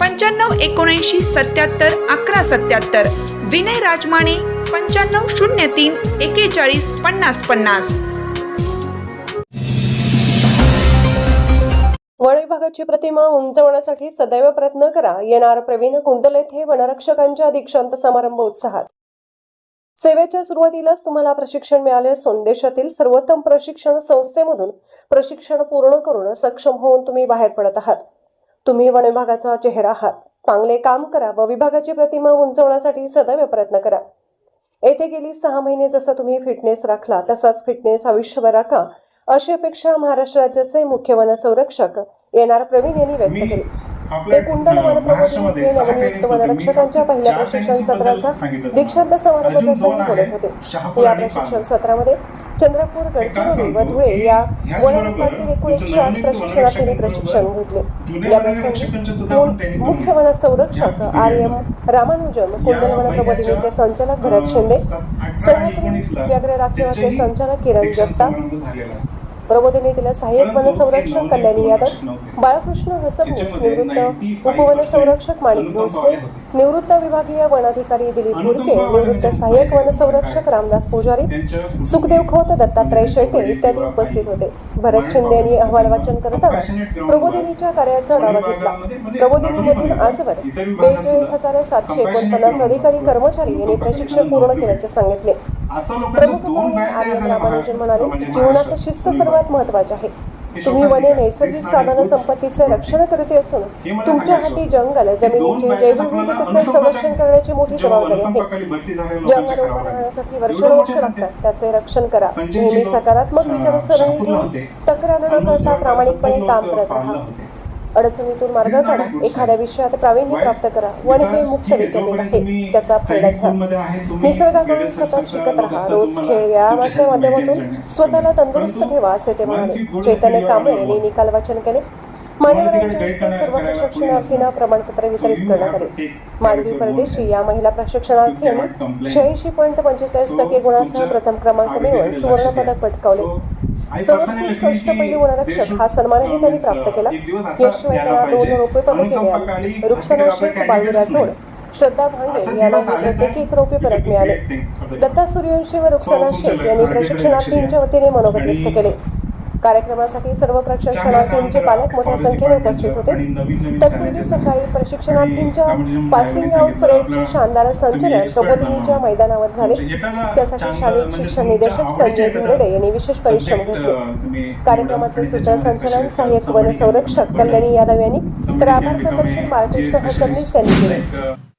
पंच्याण्णव एकोणऐंशी सत्याहत्तर अकरा सत्याहत्तर. विनय राजमाने पंच्याण्णव शून्य तीन एकेचाळीस पन्नास पन्नास. वन विभागाची प्रतिमा उंचवण्यासाठी सदैव प्रयत्न करा येणार प्रवीण कुंडल येथे वनरक्षकांच्या दीक्षांत समारंभ उत्साहात. सेवेच्या सुरुवातीलाच तुम्हाला प्रशिक्षण मिळाले असून देशातील सर्वोत्तम प्रशिक्षण संस्थेमधून प्रशिक्षण पूर्ण करून सक्षम होऊन तुम्ही बाहेर पडत आहात. तुम्ही वन विभागाचा चेहरा आहात. चांगले काम करा व विभागाची प्रतिमा उंचवण्यासाठी सदैव प्रयत्न करा. येथे गेली सहा महिने जसा तुम्ही फिटनेस राखला तसाच फिटनेस आयुष्यभर राखा. अशी अपेक्षा महाराष्ट्र राज्याचे मुख्य वन संरक्षक येणार प्रवीण यांनी व्यक्त केली. ते कुंडल वनप्रबोधिनी नवनियुक्त वनरक्षकांच्या पहिल्या प्रशिक्षण सत्राचा दीक्षांत समारंभ प्रसंगी बोलत होते. या प्रशिक्षण सत्रामध्ये चंद्रपूर गडचिरोली व धुळे या वनविभागातील एकूण एकशे आठ प्रशिक्षणार्थींनी प्रशिक्षण घेतले. या प्रसंगी मु- मुख्य वन संरक्षक आर एम रामानुजन कुंडल वनप्रबोधिनीचे संचालक भरत शिंदे सह्याद्री व्याघ्र राखीवाचे संचालक किरण जगताप प्रबोधिनीतील सहाय्यक वन संरक्षक कल्याणी यादव बाळकृष्ण हसबनीस निवृत्त उपवन संरक्षक माणिक भोसले निवृत्त विभागीय वनाधिकारी दिलीप मुरके निवृत्त सहाय्यक वन संरक्षक रामदास पुजारी सुखदेव खोत दत्तात्रय शेटे इत्यादी उपस्थित होते. भरत शिंदे यांनी अहवाल वाचन करताना प्रबोधिनीच्या कार्याचा आढावा घेतला. प्रबोधिनीमधून आजवर बेचाळीस हजार सातशे एकोणपन्नास अधिकारी कर्मचारी यांनी प्रशिक्षण पूर्ण केल्याचे सांगितले. प्रमुख पाहुणे आर्यन रामानुजन म्हणाले जीवनात शिस्त सर्वात महत्वाची आहे. तुम्ही वने नैसर्गिक साधन संपत्तीचे रक्षण करते असून तुमच्या हाती जंगल जमिनीचे जैवविविधतेचे संरक्षण करण्याची मोठी जबाबदारी आहे. जंगल उभं राहण्यासाठी वर्षानुवर्ष लागतात. त्याचे रक्षण करा. नेहमी सकारात्मक विचारसरणी तक्रार न करता प्रामाणिकपणे काम करत राहा. अडचणीतून मार्ग काढा. एखाद्या विषयात प्रावीण्य प्राप्त करा. वन हे मुक्त विद्यापीठ आहे त्याचा फायदा घ्या निसर्गाकडून सतत शिकत राहा. रोज खेळ व्यायामाच्या माध्यमातून स्वतःला तंदुरुस्त ठेवा असे ते म्हणाले. चैतन्य कांबळे यांनी निकाल वाचन केले. मान्यवरांच्या सर्व प्रशिक्षणार्थींना प्रमाणपत्र वितरित करण्यात आले. माधवी परदेशी या महिला शहाऐंशी पॉईंट पंचेचाळीस टक्के गुणासह प्रथम क्रमांक मिळवून सुवर्ण पदक पटकावले. सर्वोत्कृष्ट अष्टपैलू वनरक्षक हा सन्मानही त्यांनी प्राप्त केला. याशिवाय त्यांना दोन रौप्य पदके मिळाली रुक्साना शेख बाळू राठोड श्रद्धा भांगे यांना प्रत्येकी एक रौप्य पदक मिळाले. दत्ता सूर्यवंशी व रुक्साना शेख यांनी प्रशिक्षणार्थींच्या वतीने मनोगत व्यक्त केले. कार्यक्रमासाठी सर्व प्रशिक्षणार्थींचे पालक मोठ्या संख्येने उपस्थित होते. तत्पूर्वी सकाळी प्रशिक्षणार्थींच्या पासिंग आउट परेडचे शानदार संचलन प्रबोधिनीच्या मैदानावर झाले. त्यासाठी शालेय शिक्षण निदेशक संजय घेरडे यांनी विशेष परिश्रम घेतले. कार्यक्रमाचे सूत्रसंचालन सहाय्यक वन संरक्षक कल्याणी यादव यांनी. तर आभार प्रदर्शन बाळकृष्ण हसबनीस यांनी केले.